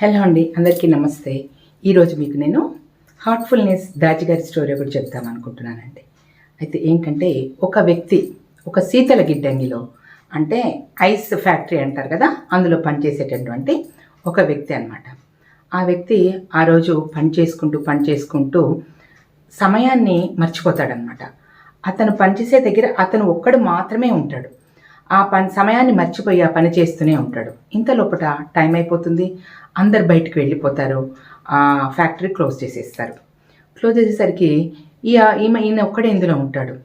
Hello అండి అందరికీ నమస్తే. ఈరోజు మీకు నేను హార్ట్ఫుల్నెస్ దాజిగారి స్టోరీ ఒకటి చెప్తాను అనుకుంటున్నానండి. అయితే ఏంటంటే ఒక వ్యక్తి ఒక శీతల గిడ్డంగిలో అంటే ఐస్ ఫ్యాక్టరీ అంటారు కదా అందులో పనిచేసేటటువంటి ఒక వ్యక్తి అన్నమాట. ఆ వ్యక్తి ఆ రోజు పని చేసుకుంటూ పని చేసుకుంటూ సమయాన్ని మర్చిపోతాడనమాట అతను పనిచేసే దగ్గర అతను ఒక్కడు మాత్రమే ఉంటాడు. ఆ పని సమయాన్ని మర్చిపోయి ఆ పని చేస్తూనే ఉంటాడు. ఇంత లోపల టైం అయిపోతుంది. అందరు బయటికి వెళ్ళిపోతారు. ఆ ఫ్యాక్టరీ క్లోజ్ చేసేస్తారు. క్లోజ్ చేసేసరికి ఈ ఈమె ఈయన ఒక్కడే ఇందులో ఉంటాడు.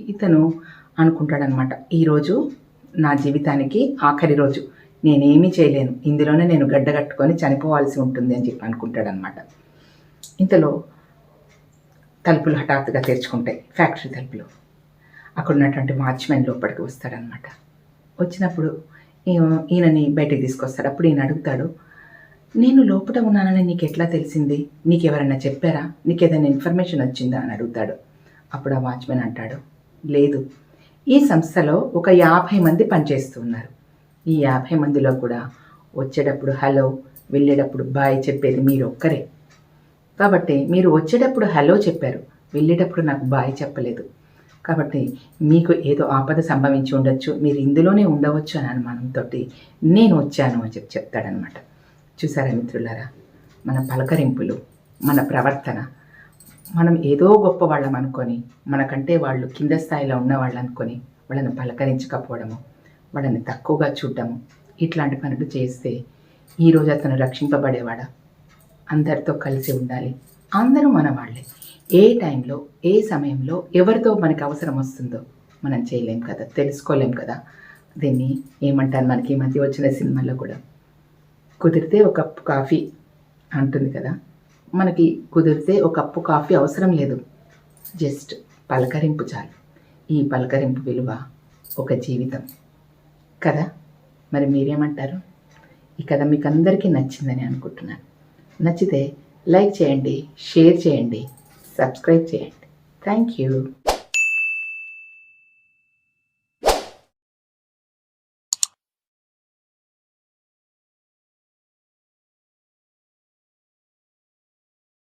ఇతను అనుకుంటాడనమాట ఈరోజు నా జీవితానికి ఆఖరి రోజు. నేనేమీ చేయలేను. ఇందులోనే నేను గడ్డగట్టుకొని చనిపోవాల్సి ఉంటుంది అని చెప్పి అనుకుంటాడనమాట. ఇంతలో తలుపులు హఠాత్తుగా తెరుచుకుంటాయి. ఫ్యాక్టరీ తలుపులు. అక్కడ ఉన్నటువంటి వాచ్మెన్ లోపలికి వస్తాడనమాట వచ్చినప్పుడు ఈయనని బయటకు తీసుకొస్తాడు. అప్పుడు ఈయన అడుగుతాడు నేను లోపల ఉన్నానని నీకు ఎట్లా తెలిసింది? నీకు ఎవరైనా చెప్పారా? నీకు ఏదైనా ఇన్ఫర్మేషన్ వచ్చిందా? అని అడుగుతాడు. అప్పుడు ఆ వాచ్మెన్ అంటాడు లేదు. ఈ సంస్థలో ఒక యాభై మంది పనిచేస్తూ ఉన్నారు. ఈ యాభై మందిలో కూడా వచ్చేటప్పుడు హలో వెళ్ళేటప్పుడు బాయ్ చెప్పేది మీరు ఒక్కరే. కాబట్టి మీరు వచ్చేటప్పుడు హలో చెప్పారు. వెళ్ళేటప్పుడు నాకు బాయ్ చెప్పలేదు. కాబట్టి మీకు ఏదో ఆపద సంభవించి ఉండొచ్చు. మీరు ఇందులోనే ఉండవచ్చు అని అనుమానంతో నేను వచ్చాను అని చెప్పి చెప్తాడనమాట చూసారా మిత్రులారా? మన పలకరింపులు మన ప్రవర్తన మనం ఏదో గొప్ప వాళ్ళం అనుకొని మనకంటే వాళ్ళు కింద స్థాయిలో ఉన్న వాళ్ళు అనుకొని వాళ్ళని పలకరించకపోవడము వాళ్ళని తక్కువగా చూడడము ఇట్లాంటి పనులు చేస్తే ఈరోజు అతను రక్షింపబడేవాడా? అందరితో కలిసి ఉండాలి. అందరూ మన వాళ్ళే ఏ టైంలో ఏ సమయంలో ఎవరితో మనకి అవసరం వస్తుందో మనం చేయలేం కదా తెలుసుకోలేం కదా. దీన్ని ఏమంటారు మనకి ఈ మధ్య వచ్చిన సినిమాల్లో కూడా. కుదిరితే ఒక కప్పు కాఫీ అంటుంది కదా. మనకి కుదిరితే ఒక కప్పు కాఫీ అవసరం లేదు. జస్ట్ పలకరింపు చాలు. ఈ పలకరింపు విలువ ఒక జీవితం కదా. మరి మీరేమంటారు? ఈ కథ మీకు అందరికీ నచ్చిందని అనుకుంటున్నాను. నచ్చితే లైక్ చేయండి షేర్ చేయండి. subscribed yet. Thank you.